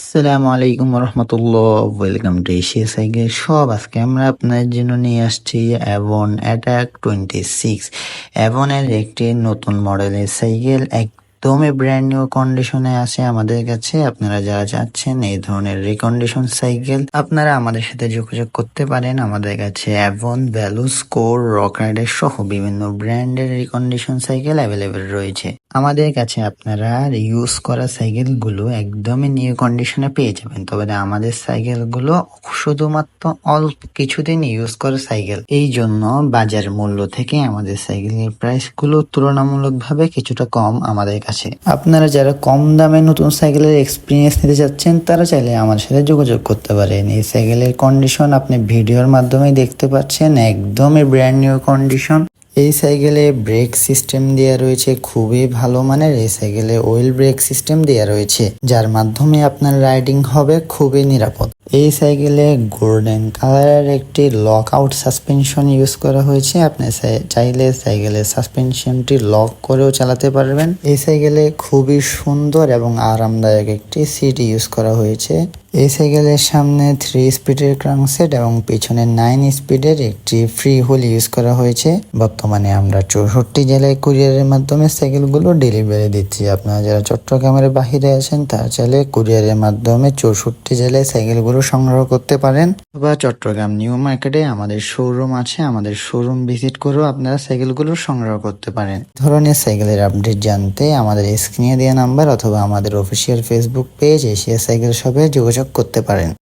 আসসালামু আলাইকুম রহমতুল্লাহ ওয়েলকাম টু এশিয়া সাইকেল সব আজকে আমরা আপনার জন্য নিয়ে আসছি অ্যাভন অ্যাটাক টোয়েন্টি সিক্স অ্যাভনের একটি নতুন মডেলের সাইকেল, একদমই ব্র্যান্ড নিউ কন্ডিশনে আছে আমাদের কাছে। আপনারা যারা চাচ্ছেন এই ধরনের রিকন্ডিশন সাইকেল, আপনারা আমাদের সাথে যোগাযোগ করতে পারেন আমাদের কাছে অ্যাভন ভ্যালু স্কোর রক সহ বিভিন্ন ব্র্যান্ডের রিকন্ডিশন সাইকেল অ্যাভেলেবেল রয়েছে। আমাদের কাছে আপনারা ইউজ করা সাইকেলগুলো একদমই নিউ কন্ডিশনে পেয়ে যাবেন। তবে আমাদের সাইকেলগুলো শুধুমাত্র অল্প কিছুদিন ইউজ করা সাইকেল। এই জন্য বাজার মূল্য থেকে আমাদের সাইকেলের প্রাইসগুলো তুলনামূলকভাবে কিছুটা কম আমাদের কাছে। আপনারা যারা কম দামে নতুন সাইকেলের এক্সপিরিয়েন্স নিতে চাচ্ছেন তারা চাইলে আমার সাথে যোগাযোগ করতে পারেন। এই সাইকেলের কন্ডিশন আপনি ভিডিওর মাধ্যমে দেখতে পাচ্ছেন, একদমই ব্র্যান্ড নিউ কন্ডিশন এই সাইকেলে ব্রেক সিস্টেম দেওয়া রয়েছে, খুবই ভালো মানের। এই সাইকেলে ওয়েল ব্রেক সিস্টেম দেওয়া রয়েছে, যার মাধ্যমে আপনার রাইডিং হবে খুবই নিরাপদ। এই সাইকেলে গোল্ডেন কালারের একটি লক আউট সাসপেনশন ইউজ করা হয়েছে। আপনি চাই- চাইলে সাইকেলের সাসপেনশনটি লক করেও চালাতে পারবেন। এই সাইকেলে খুবই সুন্দর এবং আরামদায়ক একটি সিট ইউজ করা হয়েছে। এই সাইকেলের সামনে থ্রি স্পিডের ক্রাংসেট এবং পিছনে নাইন স্পিডের একটি ফ্রি হুইল ইউজ করা হয়েছে। বর্তমানে আমরা চৌষট্টি জেলায় কুরিয়ারের মাধ্যমে সাইকেলগুলো ডেলিভারি দিচ্ছি। আপনারা যারা চট্টগ্রামের বাহিরে আছেন, তারা চাইলে কুরিয়ারের মাধ্যমে চৌষট্টি জেলায় সাইকেলগুলো সংগ্রহ করতে পারেন। বা চট্টগ্রাম নিউ মার্কেটে আমাদের শোরুম আছে, আমাদের শোরুম ভিজিট করেও আপনারা সাইকেলগুলো সংগ্রহ করতে পারেন। ধরনের সাইকেলের আপডেট জানতে আমাদের স্ক্রিনে দেওয়া নাম্বার অথবা আমাদের official Facebook page Asia cycle শপে যোগাযোগ করতে পারেন।